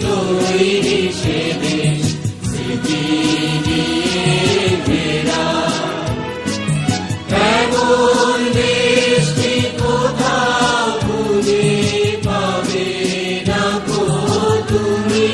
তৈরি সে দেশ স্মৃতি ঘেরা এমন দেশটি কোথাও খুঁজে পাবে না গো তুমি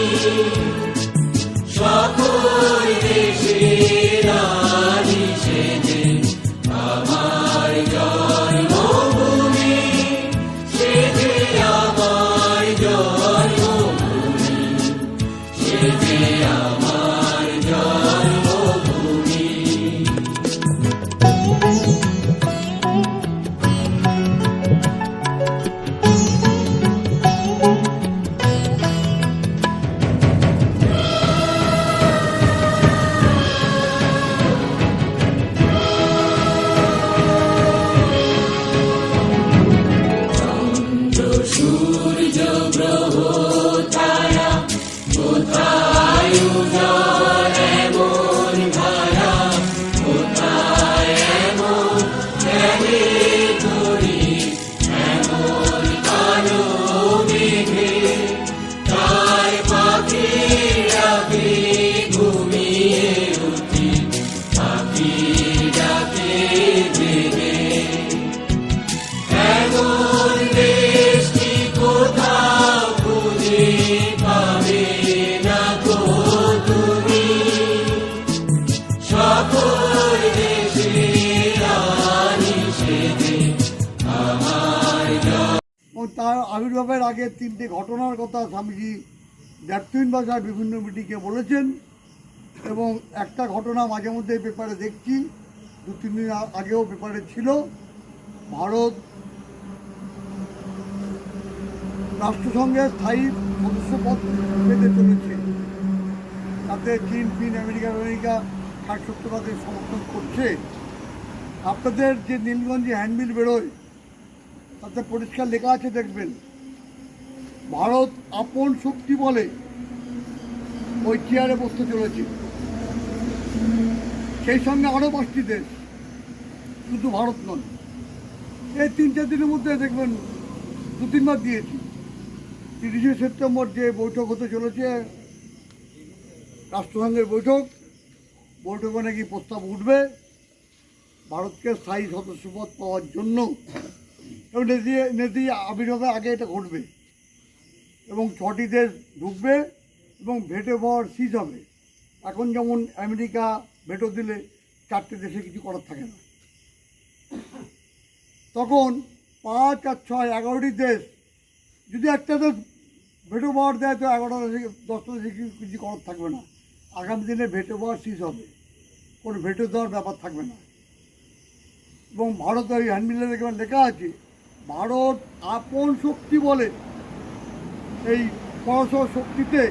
আবির্ভাবের আগে তিনটে ঘটনার কথা স্বামীজি ব্যর্থহীন ভাষায় বিভিন্ন মিটিংয়ে বলেছেন এবং একটা ঘটনা মাঝে মধ্যে পেপারে দেখছি, দু, তিন দিন আগেও পেপারে ছিল। ভারত রাষ্ট্রসংঘের স্থায়ী সদস্যপদ পেতে চলেছে। তাতে চীন ফিন আমেরিকা আমেরিকা ষাট সত্তর তাদের সমর্থন করছে। আপনাদের যে নীলগঞ্জে হ্যান্ডবিল বেরোয় তাতে পরিষ্কার লেখা আছে, দেখবেন। ভারত আপন শক্তি বলে ওই চেয়ারে বসতে চলেছে। সেই সঙ্গে আরও পাঁচটি দেশ, শুধু ভারত নয় এই তিন চার দিনের মধ্যে দেখবেন দু তিনবার দিয়েছি। তিরিশে সেপ্টেম্বর যে বৈঠক হতে চলেছে, রাষ্ট্রসংঘের বৈঠক, বৈঠকে নাকি প্রস্তাব উঠবে। ভারতকে স্থায়ী সদস্যপদ পাওয়ার জন্য এবং নেতি নেতি আবির্ভাবের আগে এটা ঘটবে। এবং ছটি দেশ ঢুকবে এবং ভেটো পাওয়ার সিজ হবে। এখন যেমন আমেরিকা ভেটো দিলে চারটে দেশে কিছু করার থাকে না। তখন পাঁচ আর ছয় এগারোটি দেশ যদি একটা দেশ ভেটো পাওয়ার দেয়, তো এগারোটা দেশে, দশটা দেশে কিছু- করার থাকবে না। আগামী দিনে ভেটো পাওয়ার সিজ হবে। কোনো ভেটো দেওয়ার ব্যাপার থাকবে না। এবং ভারত ওই হ্যান্ডবিলে লেখা আছে, ভারত আপন শক্তি বলে। এই পরস্পর শক্তিতে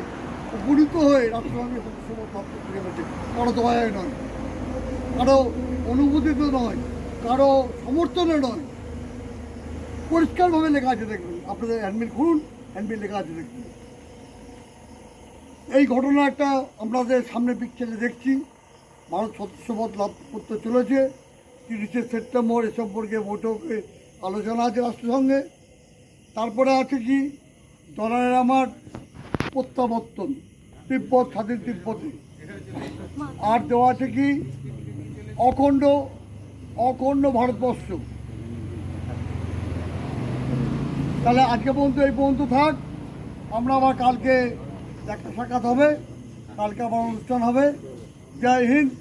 উপনীত হয়ে রাষ্ট্রসংঘের সদস্যপদ প্রাপ্ত গেছে। কারও দয়ায় নয়, কারও অনুভূতিতে নয়, কারও সমর্থনে নয়। পরিষ্কারভাবে লেখা আছে দেখবেন আপনাদের হ্যান্ডবিল খুলুন হ্যান্ডবিল লেখা আছে দেখবেন এই ঘটনা একটা আমাদের সামনে পিকচারে দেখছি, ভারত সদস্যপদ লাভ করতে চলেছে। তিরিশে সেপ্টেম্বর এ সম্পর্কে বৈঠকে আলোচনা আছে রাষ্ট্রসংঘে। তারপরে আছে কি? দলারের আমার প্রত্যাবর্তন, তিব্বত, স্বাধীন তিব্বতে। আর দেওয়া আছে কি? অখণ্ড অখণ্ড ভারতবর্ষ। তাহলে আজকে পর্যন্ত এই পর্যন্ত থাক। আমরা আবার কালকে দেখা সাক্ষাৎ হবে। কালকে আবার অনুষ্ঠান হবে। জয় হিন্দ।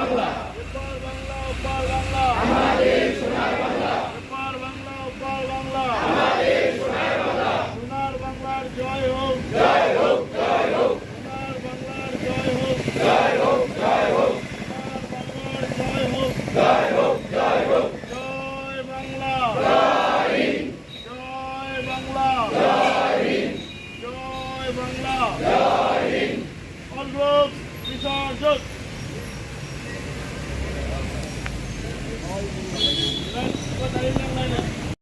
ওপার বাংলা ওপার বাংলা আমাদের সোনার বাংলা সোনার বাংলার জয় হোক জয় হোক জয় হোক সোনার বাংলার জয় হোক জয় হোক জয় হোক সোনার বাংলার জয় হোক জয় হোক বাংলা জয় হিন্দ অনুরোধ বিসর্জন লাইন, লাইন, লাইন।